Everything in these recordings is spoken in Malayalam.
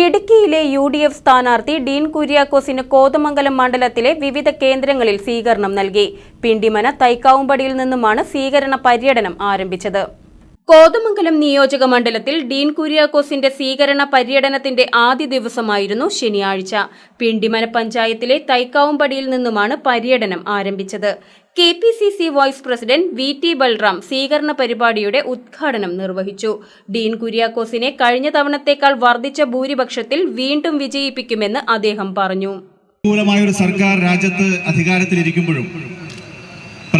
ഇടുക്കിയിലെ യു ഡി എഫ് സ്ഥാനാർത്ഥി ഡീൻ കുര്യാക്കോസിന് കോതമംഗലം മണ്ഡലത്തിലെ വിവിധ കേന്ദ്രങ്ങളിൽ സ്വീകരണം നൽകി. പിണ്ടിമന തൈക്കാവുംപടിയിൽ നിന്നുമാണ് സ്വീകരണ പര്യടനം ആരംഭിച്ചത്. കോതമംഗലം നിയോജക മണ്ഡലത്തിൽ ഡീൻ കുര്യാക്കോസിന്റെ സ്വീകരണ പര്യടനത്തിന്റെ ആദ്യ ദിവസമായിരുന്നു ശനിയാഴ്ച. പിണ്ടിമന പഞ്ചായത്തിലെ തൈക്കാവുംപടിയിൽ നിന്നുമാണ് പര്യടനം ആരംഭിച്ചത്. K P C C vice president V T Balram സ്വീകരണ പരിപാടിയുടെ ഉദ്ഘാടനം നിർവഹിച്ചു. ഡീൻ കുര്യാക്കോസിനെ കഴിഞ്ഞ തവണത്തേക്കാൾ വർദ്ധിച്ച ഭൂരിപക്ഷത്തിൽ വീണ്ടും വിജയിപ്പിക്കുമെന്ന് അദ്ദേഹം പറഞ്ഞു. ഒരു സർക്കാർ രാജ്യത്ത് അധികാരത്തിലിരിക്കുമ്പോഴും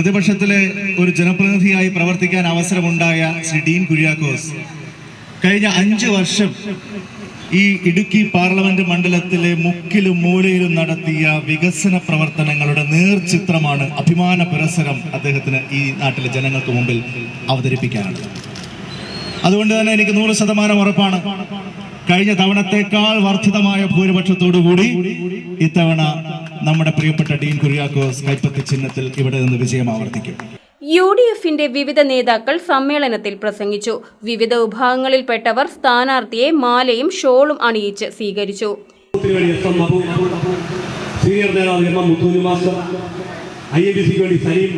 പ്രതിപക്ഷത്തിലെ ഒരു ജനപ്രതിനിധിയായി പ്രവർത്തിക്കാൻ അവസരമുണ്ടായ ശ്രീ ഡീൻ കുര്യാക്കോസ് കഴിഞ്ഞ അഞ്ച് വർഷം ഈ ഇടുക്കി പാർലമെന്റ് മണ്ഡലത്തിലെ മുക്കിലും മൂലയിലും നടത്തിയ വികസന പ്രവർത്തനങ്ങളുടെ നേർചിത്രമാണ് അഭിമാന പുരസരം അദ്ദേഹത്തിന് ഈ നാട്ടിലെ ജനങ്ങൾക്ക് മുമ്പിൽ അവതരിപ്പിക്കാനുള്ളത് അതുകൊണ്ട് തന്നെ എനിക്ക് നൂറ് ശതമാനം ഉറപ്പാണ്. കഴിഞ്ഞ തവണത്തേക്കാൾ വർദ്ധിതമായ ഭൂരിപക്ഷത്തോടുകൂടി ഇത്തവണ നമ്മുടെ പ്രിയപ്പെട്ട ഡീൻ കുര്യാക്കോസ് കൈപ്പത്തി ചിഹ്നത്തിൽ ഇവിടെ നിന്ന് വിജയം ആവർത്തിക്കും. യു ഡി എഫിന്റെ വിവിധ നേതാക്കൾ സമ്മേളനത്തിൽ പ്രസംഗിച്ചു. വിവിധ വിഭാഗങ്ങളിൽപ്പെട്ടവർ സ്ഥാനാർത്ഥിയെ മാലയും ഷോളും അണിയിച്ച് സ്വീകരിച്ചു. സീനിയർ നേതാവ് M M Muthoori master I A B സിക്ക് വേണ്ടി Saleem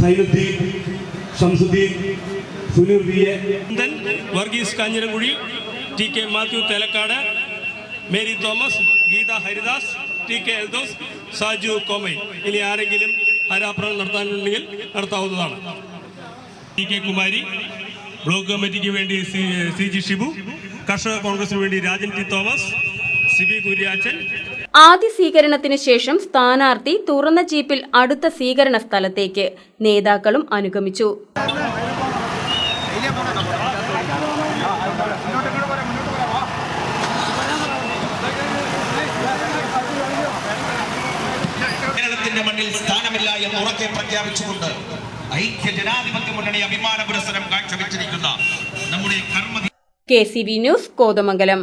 Sainuddeen Shamsuddeen Suneer V A. Varghese Kanjirankuzhi T K Mathew Thelakkad Mary Thomas Geetha Haridas T K Eldhose Saju കോമൈ. ഇനി ആരെങ്കിലും ഹരാപ്രകടനം നടത്താനുണ്ടെങ്കിൽ നടത്താവുന്നതാണ്. ടി കെ കുമാരി ബ്ലോക്ക് കമ്മിറ്റിക്ക് വേണ്ടി സി ജി ഷിബു കർഷക കോൺഗ്രസിന് വേണ്ടി രാജൻ ടി തോമസ് സിബി കുര്യാച്ചൻ. ആദ്യ സ്വീകരണത്തിന് ശേഷം സ്ഥാനാർത്ഥി തുറന്ന ജീപ്പിൽ അടുത്ത സ്വീകരണ സ്ഥലത്തേക്ക് നേതാക്കളും അനുഗമിച്ചു. കേരളത്തിന്റെ മണ്ണിൽ സ്ഥാനമില്ല എന്ന് ഉറക്കെ പ്രഖ്യാപിച്ചുകൊണ്ട് ഐക്യ ജനാധിപത്യ മുന്നണി അഭിമാന പുരസ്സരം കാഴ്ചവെച്ചിരിക്കുന്ന നമ്മുടെ കർമ്മ K C V news Kothamangalam.